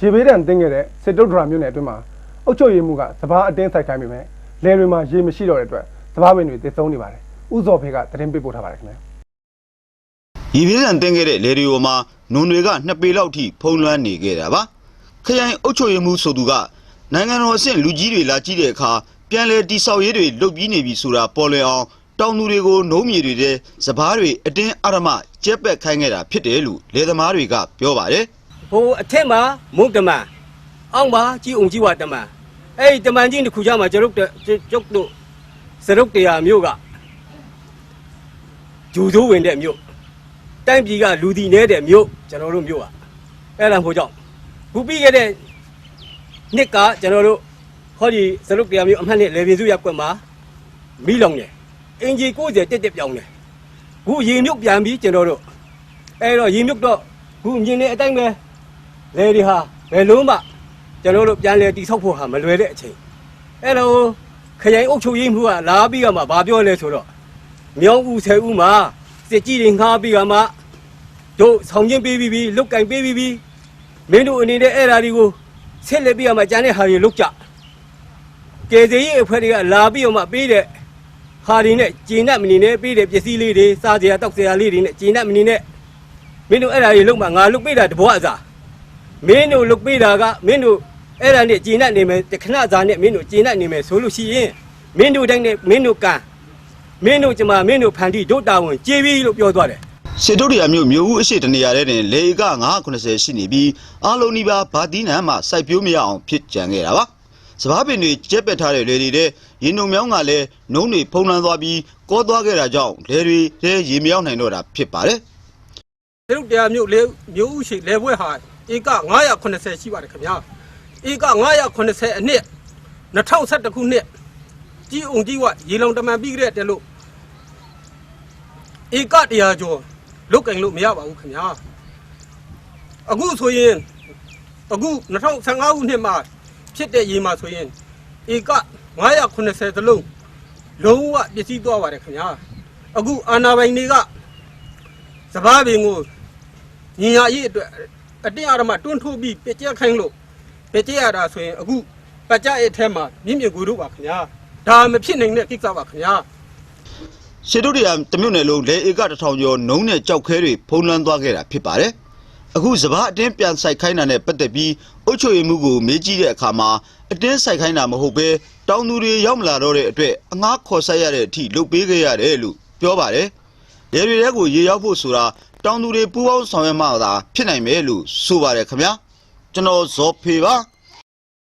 ရေဘေးဒဏ်တင်းခဲ့တဲ့စစ်တုတ်ဒရာမြို့နယ်အတွင်းမှာအုပ်ချုပ်ရေးမှုကစဘာအတင်းဆိုင်ခိုင်းပေမဲ့လယ်တွေမှာရေမရှိတော့တဲ့အတွက်စဘာပင်တွေတည်သုံးနေပါတယ်။ဥဇော်ဖေကသတင်းပေးပို့ထားပါတယ်ခင်ဗျာ။ရေပြင်းစံတင်ခဲ့တဲ့လေဒီယိုမှာနွန်တွေက2ပေလောက်ထိဖုံးလွှမ်းနေခဲ့တာပါခရိုင်အုပ်ချုပ်ရေးမှူးဆိုသူကနိုင်ငံတော်အဆင့်လူကြီးတွေလာကြည့်တဲ့အခါပြန်လည်တိဆောက်ရေးတွေလုပ်ပြီးနေပြီဆိုတာပေါ်လွင်အောင်တောင်သူတွေကိုနှုံးမြေတွေတဲ့စပားတွေအတင်းအရမကျက်ပက်ခိုင်းခဲ့တာဖြစ်တယ်လို့လေသမားတွေကပြောပါတယ် ဟိုအထက်မှာမုတ်တမန်အောက်မှာကြီးအောင်ကြီးဝတမန်အဲ့ဒီတမန်ကြီးတစ်ခုချမှာကျုပ်တို့ကျုပ်တို့စရုပ်တရားမျိုးကဂျူဆိုးဝင်တဲ့မျိုးတိုင်းပြည်ကလူဒီနေတဲ့မျိုးကျွန်တော်တို့မျိုးอ่ะအဲ့ဒါမို့ကြောင့်ခုပြီးခဲ့တဲ့နှစ်ကကျွန်တော်တို့ဟောဒီစရုပ်တရားမျိုးအမှတ်နဲ့လေပြင်းစုရက်ကွက်မှာမိလောင်တယ်အင်ဂျီ90တက်တက်ပြောင်းတယ်ခုရေမြုပ်ပြန်ပြီးကျွန်တော်တို့အဲ့တော့ရေမြုပ်တော့ခုမြင်နေအတိုင်းပဲ လေဒီဟာဘယ်လုံးမှကျွန်တော်တို့ပြန်လဲတိဆောက်ဖို့ဟာမလွယ်တဲ့အချိန်အဲ့တော့ခရိုင်အုပ်ချုပ်ရေးမှူးကလာပြီးကမှဗာပြောလဲဆိုတော့မြောင်းဦးဆယ်ဦးမှာစစ်ကြီးတွေငှားပြီးကမှတို့ဆောင်ချင်းပေးပြီးပြီးလုတ်ကင်ပေးပြီးပြီးမင်းတို့အနေနဲ့အဲ့ဓာတွေကိုဆက်လက်ပြီးကမှကြမ်းတဲ့ဟာတွေလုတ်ကြကယ်ဆယ်ရေးအဖွဲ့တွေကလာပြီးကမှပေးတဲ့ဟာတွေနဲ့ကျင်းတ်မနေနဲ့ပေးတဲ့ပစ္စည်းလေးတွေစားစရာတောက်စရာလေးတွေနဲ့ကျင်းတ်မနေနဲ့မင်းတို့အဲ့ဓာတွေလုတ်မှငါလုတ်ပေးတာတဘောအစား မင်းတို့လုတ်ပေးတာကမင်းတို့အဲ့ဒါနဲ့ကျင်းတတ်နေမယ်တခဏစာနဲ့မင်းတို့ကျင်းတတ်နေမယ်ဆိုလို့ရှိရင်မင်းတို့တိုင်းနဲ့မင်းတို့ကံမင်းတို့ကျမမင်းတို့ဖန်တီတို့တာဝန်ကျေးပြီလို့ပြောသွားတယ်စစ်တို့တရားမျိုးမျိုးဦးအရှိတနေရာတဲ့တွင်လေက980ရှိနေပြီးအားလုံးဒီပါဗာတီးနံမှစိုက်ပျိုးမရအောင်ဖြစ်ကြံခဲ့တာပါစပားပင်တွေကျက်ပက်ထားတဲ့လေတွေတဲ့ရင်ုံမြောင်းကလည်းနှုံးတွေဖုံးလွှမ်းသွားပြီးကောသွားခဲ့တာကြောင့်လေတွေထဲရေမရောက်နိုင်တော့တာဖြစ်ပါတယ်တရုတ်တရားမြို့လေမြို့ဥရှိလေဘွဲဟာ ဧက980ရှိပါတယ်ခင်ဗျာဧက980အနှစ်2011ခုနှစ်ကြီးအောင်ကြီးဝရေလုံတမန်ပြီးကြတဲ့လို့ဧကတရားကျော်လုတ်ကင်လို့မရပါဘူးခင်ဗျာအခုဆိုရင်အခု2015ခုနှစ်မှာဖြစ်တဲ့ရေမှာဆိုရင်ဧက980သလုံးလုံးဝပျက်စီးသွားပါတယ်ခင်ဗျာအခုအာနာပိုင်တွေကစဘာပင်ကိုညီညာရေးအတွက် အတင်းအဓမ္မတွန်းထိုးပြီးပြကြက်ခိုင်းလို့ပြကြက်ရတာဆိုရင်အခုပတ်ကြရဲ့အထက်မှာမြင့်မြင့်ကိုတို့ပါခင်ဗျာဒါမဖြစ်နိုင်တဲ့ကိစ္စပါခင်ဗျာစစ်တို့တရားတမျိုးနယ်လုံးလေဧကတစ်ထောင်ကျော်နှုံးနဲ့ကြောက်ခဲတွေဖုံးလွှမ်းသွားခဲ့တာဖြစ်ပါတယ်အခုစပားအတင်းပြန်ဆိုင်ခိုင်းတာနဲ့ပတ်သက်ပြီးအုတ်ချွေမှုကိုမေးကြည့်တဲ့အခါမှာအတင်းဆိုင်ခိုင်းတာမဟုတ်ပဲတောင်သူတွေရောက်မလာတော့တဲ့အတွက်အငားခေါ်ဆက်ရတဲ့အထိလုပ်ပေးခဲ့ရတယ်လို့ပြောပါတယ်။ရေတွေထဲကိုရေရောက်ဖို့ဆိုတာ တောင်သူတွေပူးပေါင်းဆောင်ရွက်မှသာဖြစ်နိုင်မယ်လို့ဆိုပါတယ်ခင်ဗျာ။ကျွန်တော်ဇော်ဖေပါ။